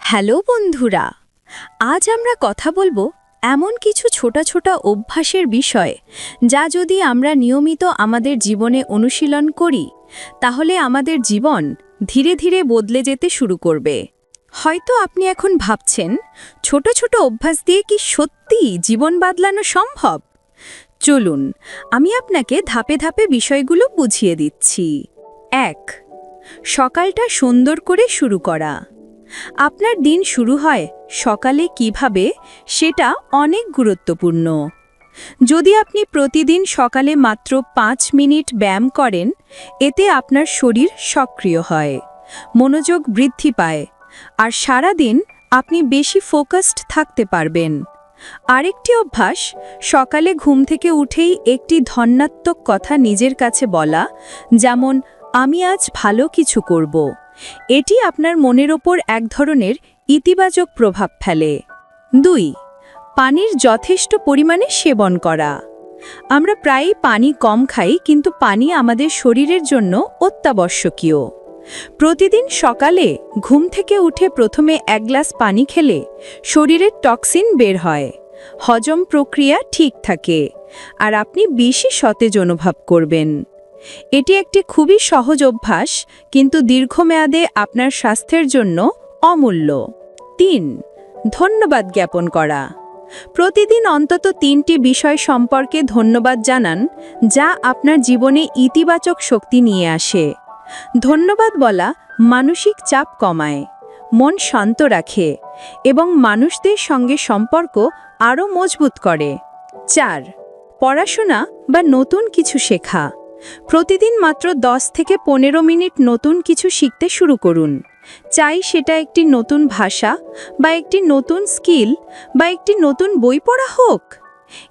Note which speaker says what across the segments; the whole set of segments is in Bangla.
Speaker 1: হ্যালো বন্ধুরা, আজ আমরা কথা বলব এমন কিছু ছোট ছোট অভ্যাসের বিষয় যা যদি আমরা নিয়মিত আমাদের জীবনে অনুশীলন করি, তাহলে আমাদের জীবন ধীরে ধীরে বদলে যেতে শুরু করবে। হয়তো আপনি এখন ভাবছেন, ছোট ছোট অভ্যাস দিয়ে কি সত্যি জীবন বদলানো সম্ভব? চলুন, আমি আপনাকে ধাপে ধাপে বিষয়গুলো বুঝিয়ে দিচ্ছি। এক সকালটা সুন্দর করে শুরু করা। আপনার দিন শুরু হয় সকালে কীভাবে সেটা অনেক গুরুত্বপূর্ণ। যদি আপনি প্রতিদিন সকালে মাত্র পাঁচ মিনিট ব্যায়াম করেন, এতে আপনার শরীর সক্রিয় হয়, মনোযোগ বৃদ্ধি পায়, আর সারা দিন আপনি বেশি ফোকাসড থাকতে পারবেন। আরেকটি অভ্যাস, সকালে ঘুম থেকে উঠেই একটি ধন্যাত্মক কথা নিজের কাছে বলা, যেমন আমি আজ ভালো কিছু করব। এটি আপনার মনের ওপর এক ধরনের ইতিবাচক প্রভাব ফেলে। দুই, পানির যথেষ্ট পরিমাণে সেবন করা। আমরা প্রায়ই পানি কম খাই, কিন্তু পানি আমাদের শরীরের জন্য অত্যাবশ্যকীয়। প্রতিদিন সকালে ঘুম থেকে উঠে প্রথমে এক গ্লাস পানি খেলে শরীরের টক্সিন বের হয়। হজম প্রক্রিয়া ঠিক থাকে। আর আপনি বেশি সতেজ অনুভব করবেন। এটি একটি খুবই সহজ অভ্যাস, কিন্তু দীর্ঘমেয়াদে আপনার স্বাস্থ্যের জন্য অমূল্য। তিন, ধন্যবাদ জ্ঞাপন করা। প্রতিদিন অন্তত তিনটি বিষয় সম্পর্কে ধন্যবাদ জানান, যা আপনার জীবনে ইতিবাচক শক্তি নিয়ে আসে। ধন্যবাদ বলা মানসিক চাপ কমায়, মন শান্ত রাখে এবং মানুষদের সঙ্গে সম্পর্ক আরও মজবুত করে। চার, পড়াশোনা বা নতুন কিছু শেখা। প্রতিদিন মাত্র 10 থেকে পনেরো মিনিট নতুন কিছু শিখতে শুরু করুন। চাই সেটা একটি নতুন ভাষা বা একটি নতুন স্কিল বা একটি নতুন বই পড়া হোক।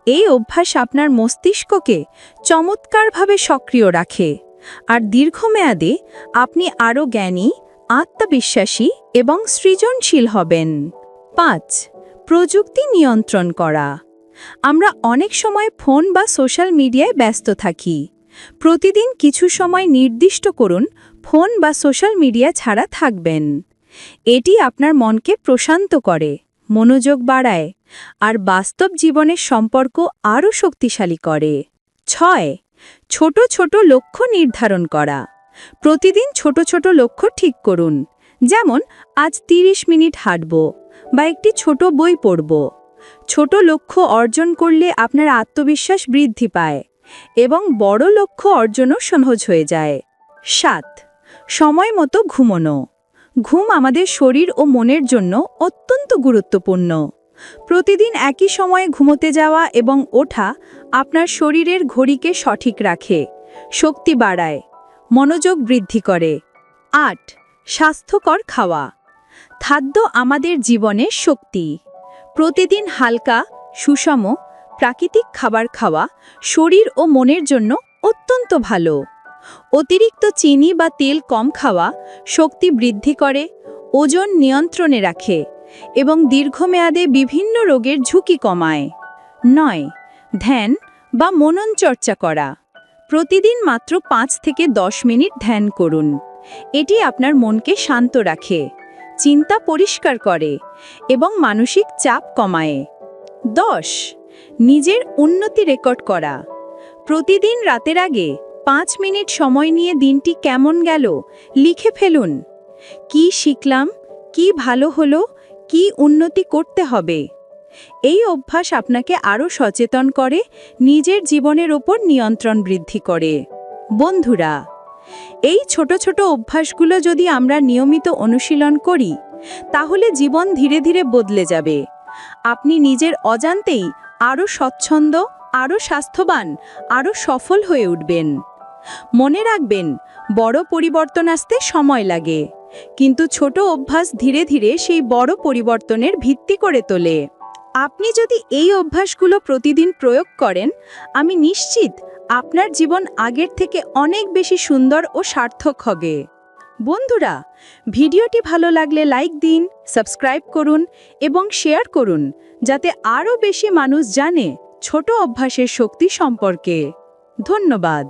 Speaker 1: এই অভ্যাস আপনার মস্তিষ্ককে চমৎকারভাবে সক্রিয় রাখে। আর দীর্ঘমেয়াদে আপনি আরও জ্ঞানী, আত্মবিশ্বাসী এবং সৃজনশীল হবেন। পাঁচ, প্রযুক্তি নিয়ন্ত্রণ করা। আমরা অনেক সময় ফোন বা সোশ্যাল মিডিয়ায় ব্যস্ত থাকি। প্রতিদিন কিছু সময় নির্দিষ্ট করুন, ফোন বা সোশ্যাল মিডিয়া ছাড়া থাকবেন। এটি আপনার মনকে প্রশান্ত করে, মনোযোগ বাড়ায়, আর বাস্তব জীবনের সম্পর্ক আরও শক্তিশালী করে। ছয়, ছোট ছোট লক্ষ্য নির্ধারণ করা। প্রতিদিন ছোট ছোট লক্ষ্য ঠিক করুন। যেমন, আজ ৩০ মিনিট হাঁটব বা একটি ছোট বই পড়ব। ছোট লক্ষ্য অর্জন করলে আপনার আত্মবিশ্বাস বৃদ্ধি পায়। এবং বড় লক্ষ্য অর্জনও সহজ হয়ে যায়। সাত, সময় মতো ঘুমনো। ঘুম আমাদের শরীর ও মনের জন্য অত্যন্ত গুরুত্বপূর্ণ। প্রতিদিন একই সময়ে ঘুমোতে যাওয়া এবং ওঠা আপনার শরীরের ঘড়িকে সঠিক রাখে, শক্তি বাড়ায়, মনোযোগ বৃদ্ধি করে। আট, স্বাস্থ্যকর খাওয়া। খাদ্য আমাদের জীবনের শক্তি। প্রতিদিন হালকা, সুষম প্রাকৃতিক খাবার খাওয়া শরীর ও মনের জন্য অত্যন্ত ভালো। অতিরিক্ত চিনি বা তেল কম খাওয়া শক্তি বৃদ্ধি করে, ওজন নিয়ন্ত্রণে রাখে এবং দীর্ঘমেয়াদে বিভিন্ন রোগের ঝুঁকি কমায়। নয়, ধ্যান বা মনন চর্চা করা। প্রতিদিন মাত্র পাঁচ থেকে দশ মিনিট ধ্যান করুন। এটি আপনার মনকে শান্ত রাখে, চিন্তা পরিষ্কার করে এবং মানসিক চাপ কমায়। দশ নিজের উন্নতি রেকর্ড করা। প্রতিদিন রাতের আগে পাঁচ মিনিট সময় নিয়ে দিনটি কেমন গেল, লিখে ফেলুন। কি শিখলাম, কি ভালো হলো, কি উন্নতি করতে হবে। এই অভ্যাস আপনাকে আরও সচেতন করে, নিজের জীবনের ওপর নিয়ন্ত্রণ বৃদ্ধি করে। বন্ধুরা, এই ছোট ছোট অভ্যাসগুলো যদি আমরা নিয়মিত অনুশীলন করি, তাহলে জীবন ধীরে ধীরে বদলে যাবে। আপনি নিজের অজান্তেই আরও স্বচ্ছন্দ আরও স্বাস্থ্যবান আরও সফল হয়ে উঠবেন। মনে রাখবেন, বড় পরিবর্তন আসতে সময় লাগে। কিন্তু ছোট অভ্যাস ধীরে ধীরে সেই বড় পরিবর্তনের ভিত্তি করে তোলে। আপনি যদি এই অভ্যাসগুলো প্রতিদিন প্রয়োগ করেন, আমি নিশ্চিত আপনার জীবন আগের থেকে অনেক বেশি সুন্দর ও সার্থক হবে। বন্ধুরা, ভিডিওটি ভালো লাগলে লাইক দিন, সাবস্ক্রাইব করুন এবং শেয়ার করুন, যাতে আরও বেশি মানুষ জানে ছোট অভ্যাসের শক্তি সম্পর্কে। ধন্যবাদ।